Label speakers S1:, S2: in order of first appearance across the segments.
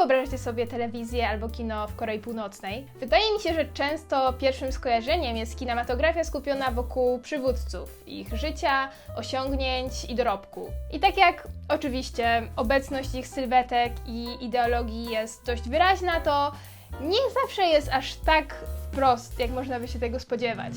S1: wyobrażacie sobie telewizję albo kino w Korei Północnej? Wydaje mi się, że często pierwszym skojarzeniem jest kinematografia skupiona wokół przywódców, ich życia, osiągnięć i dorobku. I tak jak oczywiście obecność ich sylwetek i ideologii jest dość wyraźna, to nie zawsze jest aż tak wprost, jak można by się tego spodziewać.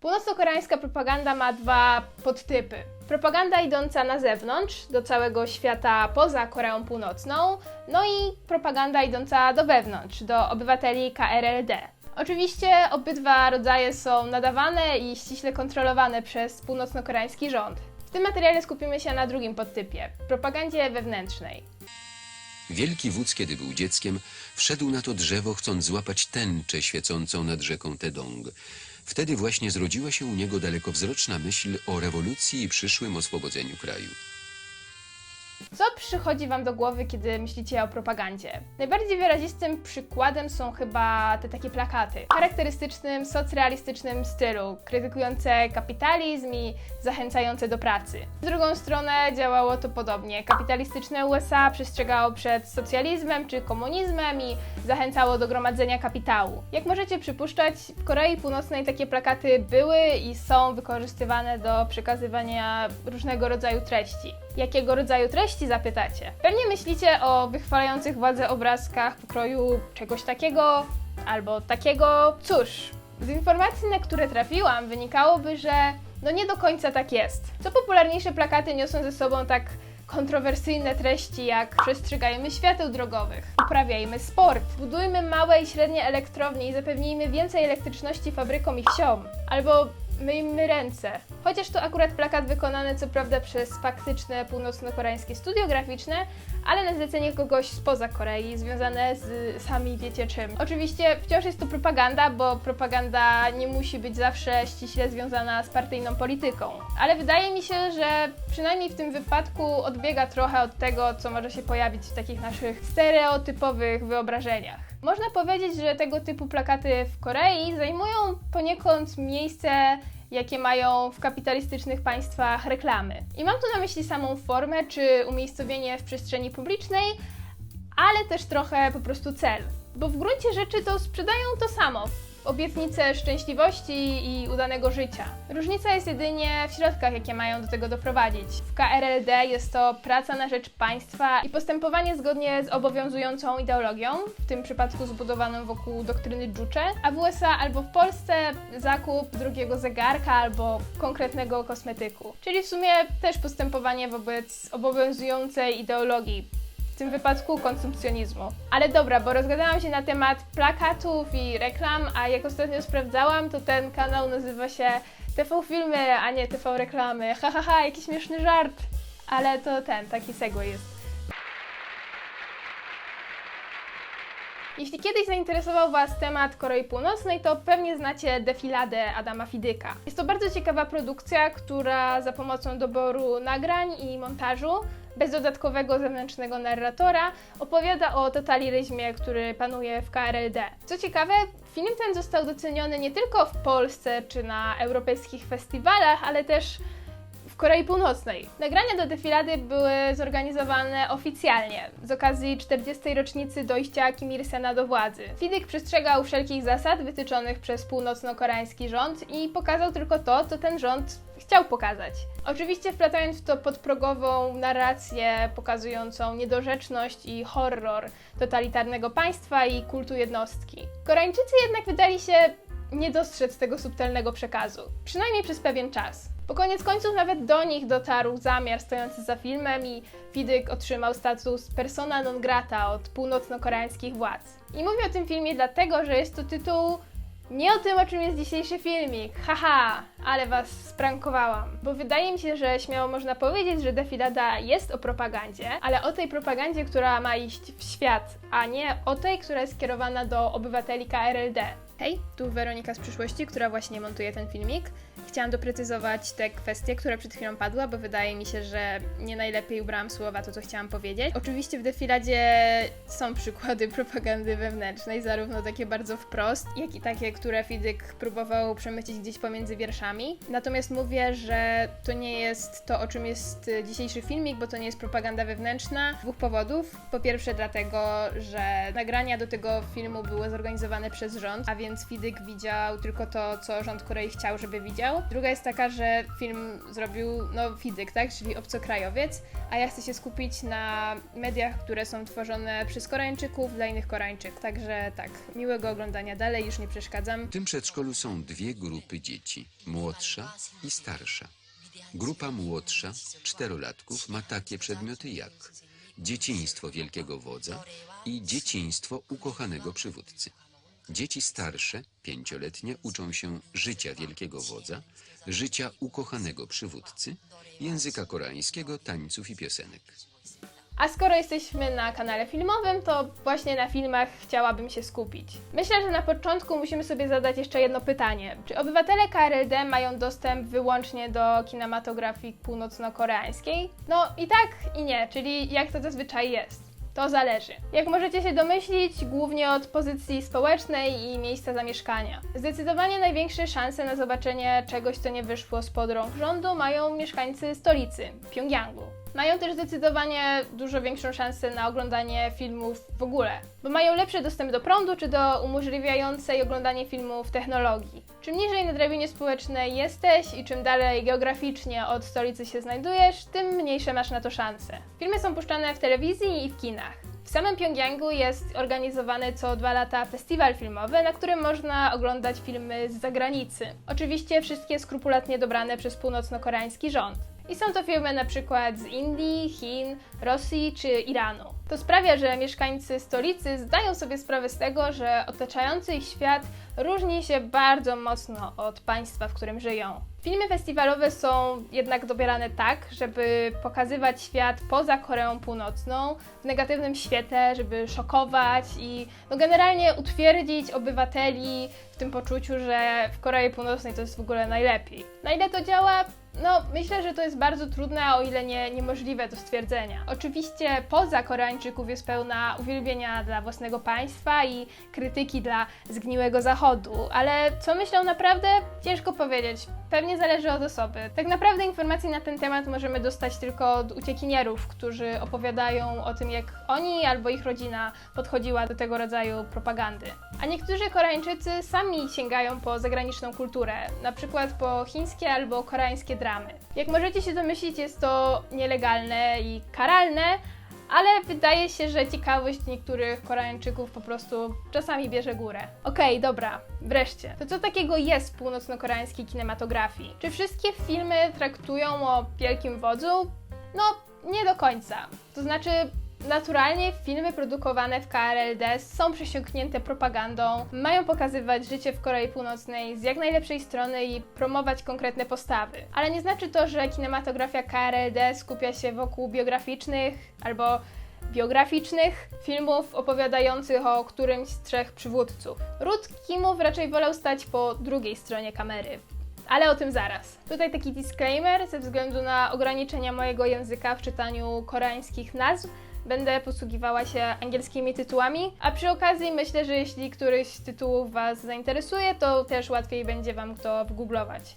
S1: Północno-koreańska propaganda ma dwa podtypy. Propaganda idąca na zewnątrz, do całego świata poza Koreą Północną, no i propaganda idąca do wewnątrz, do obywateli KRLD. Oczywiście obydwa rodzaje są nadawane i ściśle kontrolowane przez północno-koreański rząd. W tym materiale skupimy się na drugim podtypie propagandzie wewnętrznej.
S2: Wielki wódz, kiedy był dzieckiem, wszedł na to drzewo, chcąc złapać tęczę świecącą nad rzeką Tedong. Wtedy właśnie zrodziła się u niego dalekowzroczna myśl o rewolucji i przyszłym oswobodzeniu kraju.
S1: Co przychodzi Wam do głowy, kiedy myślicie o propagandzie? Najbardziej wyrazistym przykładem są chyba te takie plakaty. W charakterystycznym, socrealistycznym stylu, krytykujące kapitalizm i zachęcające do pracy. Z drugą stronę działało to podobnie. Kapitalistyczne USA przestrzegało przed socjalizmem czy komunizmem i zachęcało do gromadzenia kapitału. Jak możecie przypuszczać, w Korei Północnej takie plakaty były i są wykorzystywane do przekazywania różnego rodzaju treści. Jakiego rodzaju treści zapytacie? Pewnie myślicie o wychwalających władzę obrazkach pokroju czegoś takiego albo takiego. Cóż, z informacji, na które trafiłam, wynikałoby, że no nie do końca tak jest. Co popularniejsze plakaty niosą ze sobą tak kontrowersyjne treści jak przestrzegajmy świateł drogowych, uprawiajmy sport, budujmy małe i średnie elektrownie i zapewnijmy więcej elektryczności fabrykom i wsiom, albo myjmy ręce. Chociaż to akurat plakat wykonany co prawda przez faktyczne północno-koreańskie studio graficzne, ale na zlecenie kogoś spoza Korei, związane z sami wiecie czym. Oczywiście wciąż jest to propaganda, bo propaganda nie musi być zawsze ściśle związana z partyjną polityką. Ale wydaje mi się, że przynajmniej w tym wypadku odbiega trochę od tego, co może się pojawić w takich naszych stereotypowych wyobrażeniach. Można powiedzieć, że tego typu plakaty w Korei zajmują poniekąd miejsce jakie mają w kapitalistycznych państwach reklamy. I mam tu na myśli samą formę czy umiejscowienie w przestrzeni publicznej, ale też trochę po prostu cel. Bo w gruncie rzeczy to sprzedają to samo. Obietnice szczęśliwości i udanego życia. Różnica jest jedynie w środkach, jakie mają do tego doprowadzić. W KRLD jest to praca na rzecz państwa i postępowanie zgodnie z obowiązującą ideologią, w tym przypadku zbudowaną wokół doktryny Juche, a w USA albo w Polsce zakup drugiego zegarka albo konkretnego kosmetyku. Czyli w sumie też postępowanie wobec obowiązującej ideologii, tym wypadku konsumpcjonizmu. Ale dobra, bo rozgadałam się na temat plakatów i reklam, a jak ostatnio sprawdzałam, to ten kanał nazywa się TV Filmy, a nie TV Reklamy. Ha, ha, ha, jaki śmieszny żart. Ale to ten, taki segway jest. Jeśli kiedyś zainteresował Was temat Korei Północnej, to pewnie znacie defiladę Adama Fidyka. Jest to bardzo ciekawa produkcja, która za pomocą doboru nagrań i montażu, bez dodatkowego zewnętrznego narratora, opowiada o totalitaryzmie, który panuje w KRLD. Co ciekawe, film ten został doceniony nie tylko w Polsce czy na europejskich festiwalach, ale też w Korei Północnej. Nagrania do defilady były zorganizowane oficjalnie z okazji 40. rocznicy dojścia Kim Il-sena do władzy. Fidyk przestrzegał wszelkich zasad wytyczonych przez północno-koreański rząd i pokazał tylko to, co ten rząd chciał pokazać. Oczywiście wplatając w to podprogową narrację pokazującą niedorzeczność i horror totalitarnego państwa i kultu jednostki. Koreańczycy jednak wydali się nie dostrzec tego subtelnego przekazu, przynajmniej przez pewien czas. Bo koniec końców nawet do nich dotarł zamiar stojący za filmem i Fidyk otrzymał status persona non grata od północno-koreańskich władz. I mówię o tym filmie dlatego, że jest to tytuł nie o tym, o czym jest dzisiejszy filmik. Haha, ale was sprankowałam. Bo wydaje mi się, że śmiało można powiedzieć, że Defilada jest o propagandzie, ale o tej propagandzie, która ma iść w świat, a nie o tej, która jest skierowana do obywateli KRLD. Hej, tu Weronika z przyszłości, która właśnie montuje ten filmik. Chciałam doprecyzować te kwestie, która przed chwilą padła, bo wydaje mi się, że nie najlepiej ubrałam słowa to, co chciałam powiedzieć. Oczywiście w defiladzie są przykłady propagandy wewnętrznej, zarówno takie bardzo wprost, jak i takie, które Fidyk próbował przemycić gdzieś pomiędzy wierszami. Natomiast mówię, że to nie jest to, o czym jest dzisiejszy filmik, bo to nie jest propaganda wewnętrzna. Z dwóch powodów. Po pierwsze dlatego, że nagrania do tego filmu były zorganizowane przez rząd, a więc Fidyk widział tylko to, co rząd Korei chciał, żeby widział. Druga jest taka, że film zrobił, no, Fidyk, tak, czyli obcokrajowiec, a ja chcę się skupić na mediach, które są tworzone przez Koreańczyków dla innych Koreańczyków. Także tak, miłego oglądania dalej, już nie przeszkadzam.
S2: W tym przedszkolu są dwie grupy dzieci, młodsza i starsza. Grupa młodsza, czterolatków, ma takie przedmioty jak dzieciństwo wielkiego wodza i dzieciństwo ukochanego przywódcy. Dzieci starsze, pięcioletnie, uczą się życia wielkiego wodza, życia ukochanego przywódcy, języka koreańskiego, tańców i piosenek.
S1: A skoro jesteśmy na kanale filmowym, to właśnie na filmach chciałabym się skupić. Myślę, że na początku musimy sobie zadać jeszcze jedno pytanie. Czy obywatele KRLD mają dostęp wyłącznie do kinematografii północno-koreańskiej? No i tak, i nie, czyli jak to zazwyczaj jest. To zależy. Jak możecie się domyślić, głównie od pozycji społecznej i miejsca zamieszkania. Zdecydowanie największe szanse na zobaczenie czegoś, co nie wyszło spod rąk rządu, mają mieszkańcy stolicy, Pjongjangu. Mają też zdecydowanie dużo większą szansę na oglądanie filmów w ogóle, bo mają lepszy dostęp do prądu czy do umożliwiającej oglądanie filmów technologii. Czym niżej na drabinie społecznej jesteś i czym dalej geograficznie od stolicy się znajdujesz, tym mniejsze masz na to szanse. Filmy są puszczane w telewizji i w kinach. W samym Pjongjangu jest organizowany co dwa lata festiwal filmowy, na którym można oglądać filmy z zagranicy. Oczywiście wszystkie skrupulatnie dobrane przez północno-koreański rząd. I są to filmy na przykład z Indii, Chin, Rosji czy Iranu. To sprawia, że mieszkańcy stolicy zdają sobie sprawę z tego, że otaczający ich świat różni się bardzo mocno od państwa, w którym żyją. Filmy festiwalowe są jednak dobierane tak, żeby pokazywać świat poza Koreą Północną w negatywnym świetle, żeby szokować i no generalnie utwierdzić obywateli w tym poczuciu, że w Korei Północnej to jest w ogóle najlepiej. Na ile to działa? No, myślę, że to jest bardzo trudne, o ile nie niemożliwe do stwierdzenia. Oczywiście poza Koreańczyków jest pełna uwielbienia dla własnego państwa i krytyki dla zgniłego zachodu, ale co myślą naprawdę? Ciężko powiedzieć. Pewnie zależy od osoby. Tak naprawdę informacji na ten temat możemy dostać tylko od uciekinierów, którzy opowiadają o tym, jak oni albo ich rodzina podchodziła do tego rodzaju propagandy. A niektórzy Koreańczycy sami sięgają po zagraniczną kulturę, na przykład po chińskie albo koreańskie dramy. Jak możecie się domyślić, jest to nielegalne i karalne, ale wydaje się, że ciekawość niektórych Koreańczyków po prostu czasami bierze górę. Okej, dobra, wreszcie. To co takiego jest w północno-koreańskiej kinematografii? Czy wszystkie filmy traktują o wielkim wodzu? No, nie do końca. To znaczy, Naturalnie filmy produkowane w KRLD są przesiąknięte propagandą, mają pokazywać życie w Korei Północnej z jak najlepszej strony i promować konkretne postawy. Ale nie znaczy to, że kinematografia KRLD skupia się wokół biograficznych albo biograficznych filmów opowiadających o którymś z trzech przywódców. Ród Kimów raczej wolał stać po drugiej stronie kamery. Ale o tym zaraz. Tutaj taki disclaimer ze względu na ograniczenia mojego języka w czytaniu koreańskich nazw. Będę posługiwała się angielskimi tytułami, a przy okazji myślę, że jeśli któryś z tytułów Was zainteresuje, to też łatwiej będzie Wam to wygooglować.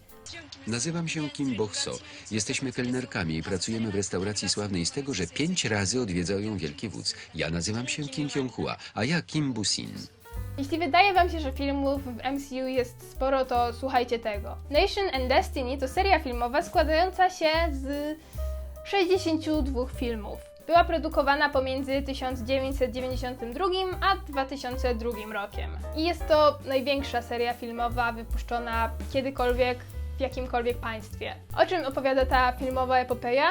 S2: Nazywam się Kim Boch-so. Jesteśmy kelnerkami i pracujemy w restauracji sławnej z tego, że pięć razy odwiedzał ją wielki wódz. Ja nazywam się Kim Kyung-hua, a ja Kim Bu-sin.
S1: Jeśli wydaje Wam się, że filmów w MCU jest sporo, to słuchajcie tego. Nation and Destiny to seria filmowa składająca się z 62 filmów. Była produkowana pomiędzy 1992 a 2002 rokiem. I jest to największa seria filmowa wypuszczona kiedykolwiek w jakimkolwiek państwie. O czym opowiada ta filmowa epopeja?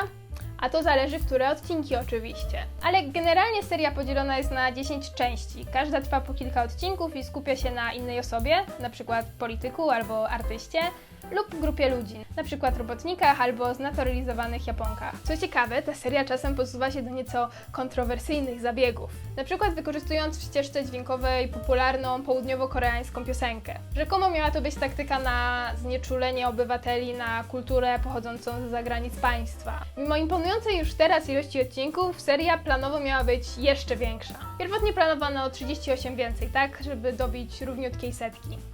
S1: A to zależy, które odcinki oczywiście. Ale generalnie seria podzielona jest na 10 części. Każda trwa po kilka odcinków i skupia się na innej osobie, na przykład polityku albo artyście. Lub grupie ludzi, np. robotnikach albo znaturalizowanych Japonkach. Co ciekawe, ta seria czasem posuwa się do nieco kontrowersyjnych zabiegów, np. wykorzystując w ścieżce dźwiękowej popularną południowo-koreańską piosenkę. Rzekomo miała to być taktyka na znieczulenie obywateli na kulturę pochodzącą z zagranic państwa. Mimo imponującej już teraz ilości odcinków, seria planowo miała być jeszcze większa. Pierwotnie planowano 38 więcej, tak, żeby dobić równiutkiej setki.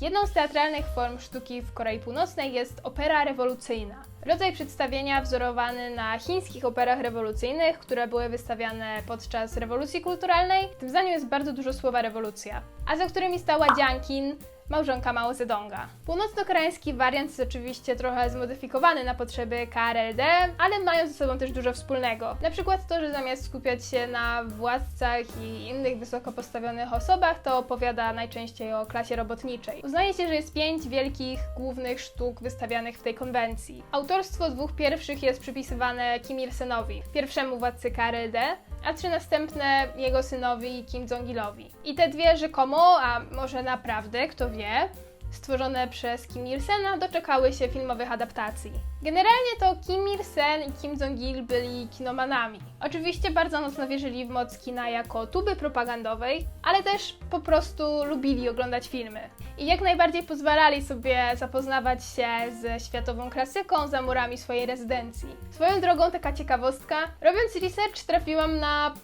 S1: Jedną z teatralnych form sztuki w Korei Północnej jest opera rewolucyjna. Rodzaj przedstawienia wzorowany na chińskich operach rewolucyjnych, które były wystawiane podczas rewolucji kulturalnej. W tym zdaniu jest bardzo dużo słowa rewolucja. A za którymi stała Jianqin, małżonka Mao Zedonga. Północno-koreański wariant jest oczywiście trochę zmodyfikowany na potrzeby KRLD, ale mają ze sobą też dużo wspólnego. Na przykład to, że zamiast skupiać się na władcach i innych wysoko postawionych osobach, to opowiada najczęściej o klasie robotniczej. Uznaje się, że jest pięć wielkich głównych sztuk wystawianych w tej konwencji. Autorstwo dwóch pierwszych jest przypisywane Kim Il-senowi, pierwszemu władcy KRLD, a trzy następne jego synowi Kim Jong-ilowi. I te dwie rzekomo, a może naprawdę, kto wie, stworzone przez Kim Il-sena doczekały się filmowych adaptacji. Generalnie to Kim Il-sen i Kim Jong-il byli kinomanami. Oczywiście bardzo mocno wierzyli w moc kina jako tuby propagandowej, ale też po prostu lubili oglądać filmy. I jak najbardziej pozwalali sobie zapoznawać się ze światową klasyką za murami swojej rezydencji. Swoją drogą taka ciekawostka, robiąc research trafiłam na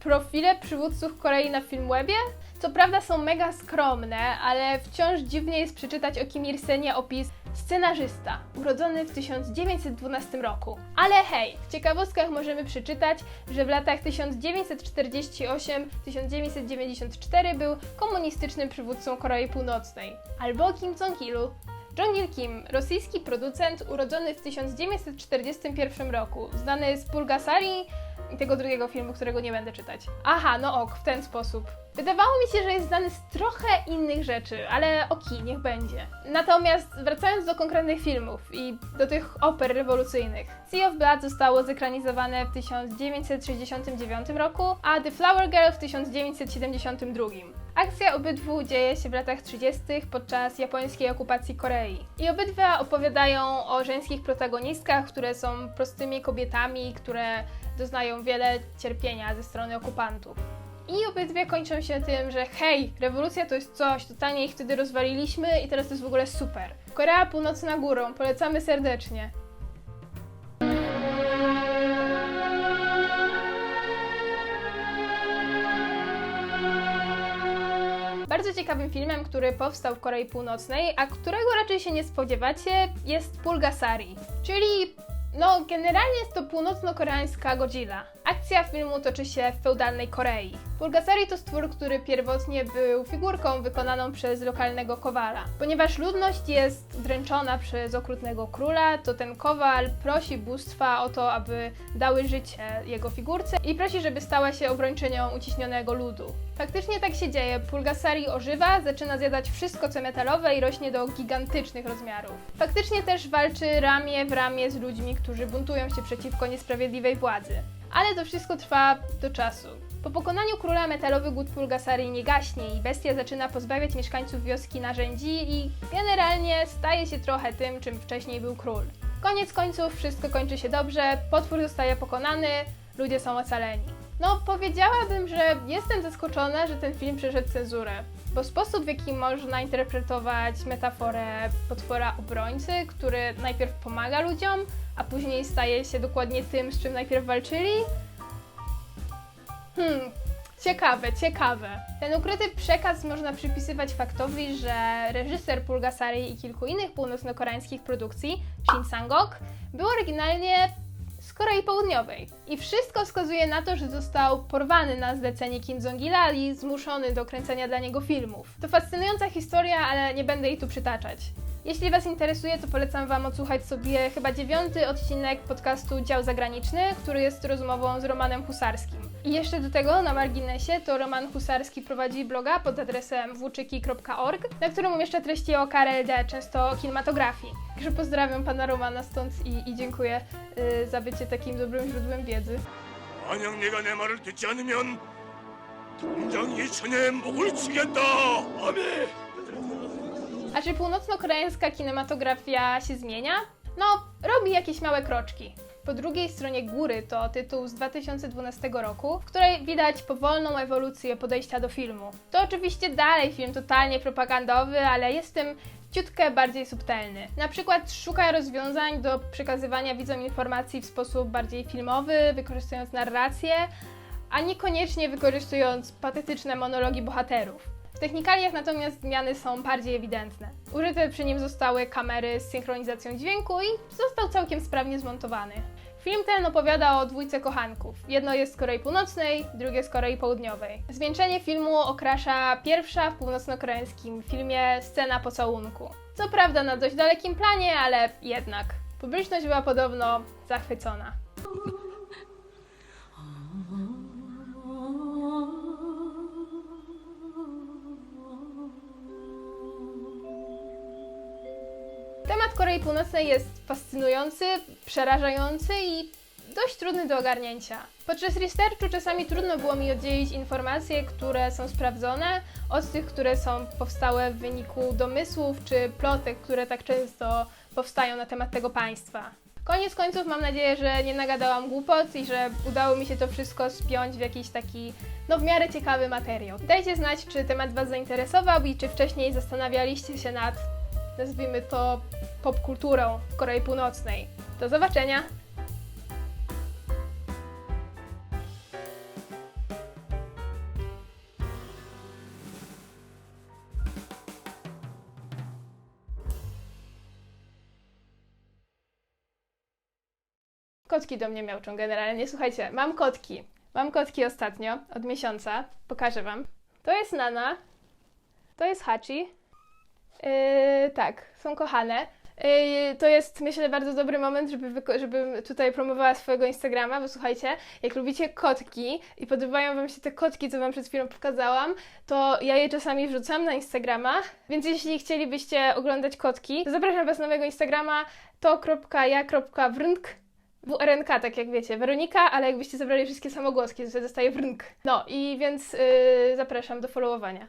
S1: profile przywódców Korei na Filmwebie. Co prawda są mega skromne, ale wciąż dziwnie jest przeczytać o Kim Il-senie opis scenarzysta, urodzony w 1912 roku. Ale hej, w ciekawostkach możemy przeczytać, że w latach 1948-1994 był komunistycznym przywódcą Korei Północnej. Albo Kim Jong-ilu. Jong-il Kim, rosyjski producent urodzony w 1941 roku, znany z Pulgasari i tego drugiego filmu, którego nie będę czytać. Aha, no ok, w ten sposób. Wydawało mi się, że jest znany z trochę innych rzeczy, ale oki, niech będzie. Natomiast wracając do konkretnych filmów i do tych oper rewolucyjnych. Sea of Blood zostało zekranizowane w 1969 roku, a The Flower Girl w 1972. Akcja obydwu dzieje się w latach 30. podczas japońskiej okupacji Korei. I obydwa opowiadają o żeńskich protagonistkach, które są prostymi kobietami, które doznają wiele cierpienia ze strony okupantów. I obydwie kończą się tym, że hej, rewolucja to jest coś, totalnie ich wtedy rozwaliliśmy i teraz to jest w ogóle super. Korea Północna górą, polecamy serdecznie. Bardzo ciekawym filmem, który powstał w Korei Północnej, a którego raczej się nie spodziewacie, jest Pulgasari, czyli no, generalnie jest to północno-koreańska Godzilla. Akcja filmu toczy się w feudalnej Korei. Pulgasari to stwór, który pierwotnie był figurką wykonaną przez lokalnego kowala. Ponieważ ludność jest dręczona przez okrutnego króla, to ten kowal prosi bóstwa o to, aby dały życie jego figurce i prosi, żeby stała się obrończynią uciśnionego ludu. Faktycznie tak się dzieje. Pulgasari ożywa, zaczyna zjadać wszystko co metalowe i rośnie do gigantycznych rozmiarów. Faktycznie też walczy ramię w ramię z ludźmi, którzy buntują się przeciwko niesprawiedliwej władzy. Ale to wszystko trwa do czasu. Po pokonaniu króla metalowy Pulgasari nie gaśnie i bestia zaczyna pozbawiać mieszkańców wioski narzędzi i generalnie staje się trochę tym, czym wcześniej był król. Koniec końców wszystko kończy się dobrze, potwór zostaje pokonany, ludzie są ocaleni. No, powiedziałabym, że jestem zaskoczona, że ten film przeszedł cenzurę, bo sposób, w jaki można interpretować metaforę potwora obrońcy, który najpierw pomaga ludziom, a później staje się dokładnie tym, z czym najpierw walczyli, Hmm, ciekawe, ciekawe. Ten ukryty przekaz można przypisywać faktowi, że reżyser Pulgasari i kilku innych północno-koreańskich produkcji, Shin Sang-ok, był oryginalnie z Korei Południowej. I wszystko wskazuje na to, że został porwany na zlecenie Kim Jong-ila i zmuszony do kręcenia dla niego filmów. To fascynująca historia, ale nie będę jej tu przytaczać. Jeśli Was interesuje, to polecam Wam odsłuchać sobie chyba dziewiąty odcinek podcastu Dział Zagraniczny, który jest rozmową z Romanem Husarskim. I jeszcze do tego, na marginesie, to Roman Husarski prowadzi bloga pod adresem włóczyki.org, na którym umieszcza treści o KRLD, często o kinematografii. Także pozdrawiam Pana Romana stąd i, i dziękuję y, za bycie takim dobrym źródłem wiedzy.
S3: 만약 네가 내 말을 듣지 않으면 당장 이천에 목을 치겠다. 아멘.
S1: A czy północno-koreańska kinematografia się zmienia? No, robi jakieś małe kroczki. Po drugiej stronie góry to tytuł z 2012 roku, w której widać powolną ewolucję podejścia do filmu. To oczywiście dalej film totalnie propagandowy, ale jest tym ciutkę bardziej subtelny. Na przykład szuka rozwiązań do przekazywania widzom informacji w sposób bardziej filmowy, wykorzystując narrację, a niekoniecznie wykorzystując patetyczne monologi bohaterów. W technikaliach natomiast zmiany są bardziej ewidentne. Użyte przy nim zostały kamery z synchronizacją dźwięku i został całkiem sprawnie zmontowany. Film ten opowiada o dwójce kochanków. Jedno jest z Korei Północnej, drugie z Korei Południowej. Zwieńczenie filmu okrasza pierwsza w północno-koreańskim filmie scena pocałunku. Co prawda na dość dalekim planie, ale jednak. Publiczność była podobno zachwycona. Temat Korei Północnej jest fascynujący, przerażający i dość trudny do ogarnięcia. Podczas researchu czasami trudno było mi oddzielić informacje, które są sprawdzone, od tych, które są powstałe w wyniku domysłów czy plotek, które tak często powstają na temat tego państwa. Koniec końców mam nadzieję, że nie nagadałam głupot i że udało mi się to wszystko spiąć w jakiś taki, no w miarę ciekawy materiał. Dajcie znać, czy temat Was zainteresował i czy wcześniej zastanawialiście się nad, nazwijmy to, popkulturą w Korei Północnej. Do zobaczenia! Kotki do mnie miałczą generalnie. Słuchajcie, mam kotki. Mam kotki ostatnio, od miesiąca. Pokażę wam. To jest Nana. To jest Hachi. Yy, tak, są kochane. Yy, to jest, myślę, bardzo dobry moment, żeby, żebym tutaj promowała swojego Instagrama, bo słuchajcie, jak lubicie kotki i podobają Wam się te kotki, co Wam przed chwilą pokazałam, to ja je czasami wrzucam na Instagrama, więc jeśli chcielibyście oglądać kotki, to zapraszam Was na mojego Instagrama to.ja.wrnk WRNK, tak jak wiecie, Weronika, ale jakbyście zabrali wszystkie samogłoski, to wtedy zostaje wrnk. No i więc yy, zapraszam do followowania.